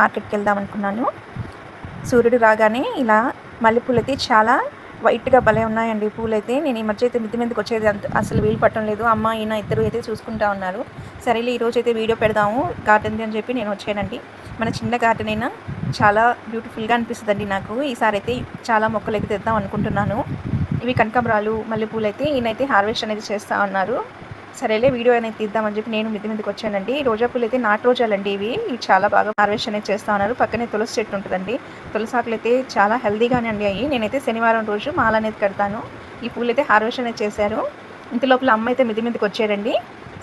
మార్కెట్కి వెళ్దాం అనుకున్నాను. సూర్యుడు రాగానే ఇలా మల్లెపూలు అయితే చాలా వైట్గా భలే ఉన్నాయండి పూలైతే. నేను ఈ మధ్య అయితే మిద్ది మీదకి వచ్చేది అంత అసలు వీలు పట్టడం లేదు. అమ్మ ఈయన ఇద్దరు అయితే చూసుకుంటా ఉన్నారు. సరేలే ఈరోజు అయితే వీడియో పెడదాము. గార్డెన్ది అని చెప్పి నేను వచ్చానండి. మన చిన్న గార్డెన్ అయినా చాలా బ్యూటిఫుల్గా అనిపిస్తుందండి నాకు. ఈసారి అయితే చాలా మొక్కలు అయితే తెద్దాం అనుకుంటున్నాను. ఇవి కనకాంబరాలు మల్లెపూలు అయితే ఈయనైతే హార్వెస్ట్ అనేది చేస్తూ ఉన్నారు. సరేలే వీడియో అనేది తీద్దామని చెప్పి నేను మిద్ది మీదకి వచ్చానండి. రోజా పూలు అయితే నాటు రోజాలండి ఇవి. ఇవి చాలా బాగా హార్వెస్ట్ అనేది చేస్తా ఉన్నారు. పక్కనే తులసి చెట్టు ఉంటుందండి. తులసి ఆకులు అయితే చాలా హెల్దీగానే అండి అవి. నేనైతే శనివారం రోజు మాల అనేది కడతాను. ఈ పూలు అయితే హార్వెస్ట్ అనేది చేశారు. ఇంత లోపల అమ్మ అయితే మిద్ది మీదకి వచ్చారండి.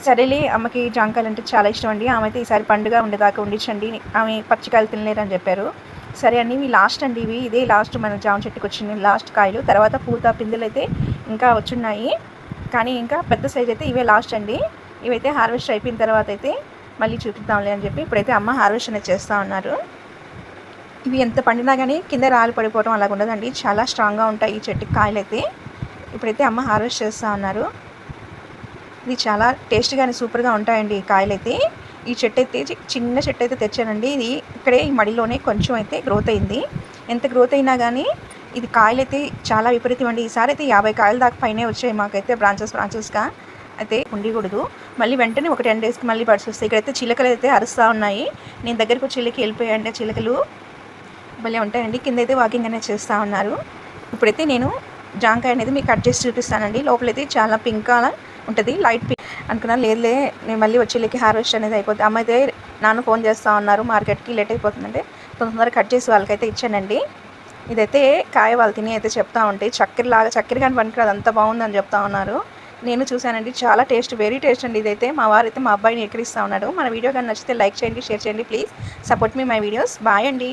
సరేలే అమ్మకి జాంకాయలు అంటే చాలా ఇష్టం అండి. ఆమె అయితే ఈసారి పండుగ ఉండేదాకా ఉండించండి ఆమె పచ్చికాయలు తినలేరని చెప్పారు. సరే అండి ఇవి లాస్ట్ అండి ఇవి. ఇదే లాస్ట్ మన జామ చెట్టుకు వచ్చింది లాస్ట్ కాయలు. తర్వాత పూత పిందెలు అయితే ఇంకా వచ్చున్నాయి. కానీ ఇంకా పెద్ద సైజ్ అయితే ఇవే లాస్ట్ అండి. ఇవైతే హార్వెస్ట్ అయిపోయిన తర్వాత అయితే మళ్ళీ చూపిద్దాంలే అని చెప్పి ఇప్పుడైతే అమ్మ హార్వెస్ట్ అనేది చేస్తూ ఉన్నారు. ఇవి ఎంత పండినా కానీ కింద రాలి పడిపోవడం అలాగ ఉండదండి. చాలా స్ట్రాంగ్గా ఉంటాయి ఈ చెట్టుకి కాయలు అయితే ఇప్పుడైతే అమ్మ హార్వెస్ట్ చేస్తూ ఉన్నారు. ఇది చాలా టేస్ట్గానే సూపర్గా ఉంటాయండి ఈ కాయలు అయితే ఈ చెట్టు అయితే చిన్న చెట్టు అయితే తెచ్చానండి. ఇది ఇక్కడే ఈ మడిలోనే కొంచెం అయితే గ్రోత్ అయింది. ఎంత గ్రోత్ అయినా కానీ ఇది కాయలు అయితే చాలా విపరీతం అండి. ఈసారి అయితే యాభై కాయల దాకా పైనే వచ్చాయి మాకైతే బ్రాంచెస్ బ్రాంచెస్గా అయితే ఉండకూడదు. మళ్ళీ వెంటనే ఒక టెన్ డేస్కి మళ్ళీ బడ్స్ వస్తాయి. ఇక్కడైతే చిలకలు అయితే అరుస్తూ ఉన్నాయి. నేను దగ్గరకు చిలకి వెళ్ళిపోయాయండి చిలకలు. భలే ఉంటాయండి. కింద అయితే వాకింగ్ అనేది చేస్తూ ఉన్నారు. ఇప్పుడైతే నేను జాంకాయ అనేది మీకు కట్ చేసి చూపిస్తానండి. లోపలైతే చాలా పింక్ కలర్ ఉంటుంది. లైట్ పింక్ అనుకున్నా లేదులే నేను మళ్ళీ వచ్చేళ్ళకి హార్వెస్ట్ అనేది అయిపోతుంది అమ్మ అయితే నాన్న ఫోన్ చేస్తూ ఉన్నారు. మార్కెట్కి లేట్ అయిపోతుందంటే తొందరగా కట్ చేసి వాళ్ళకైతే ఇచ్చానండి. ఇదైతే కాయ వాళ్ళు తిని అయితే చెప్తా ఉంటే చక్కెర లాగా చక్కెర కానీ పనికిరాదు అంత బాగుందని చెప్తా ఉన్నారు. నేను చూశానండి చాలా టేస్ట్ వెరీ టేస్ట్ అండి ఇదైతే. మా వారైతే మా అబ్బాయిని ఎక్కిరిస్తూ ఉన్నాడు మన వీడియో కానీ నచ్చితే లైక్ చేయండి షేర్ చేయండి please support me my videos bye అండి.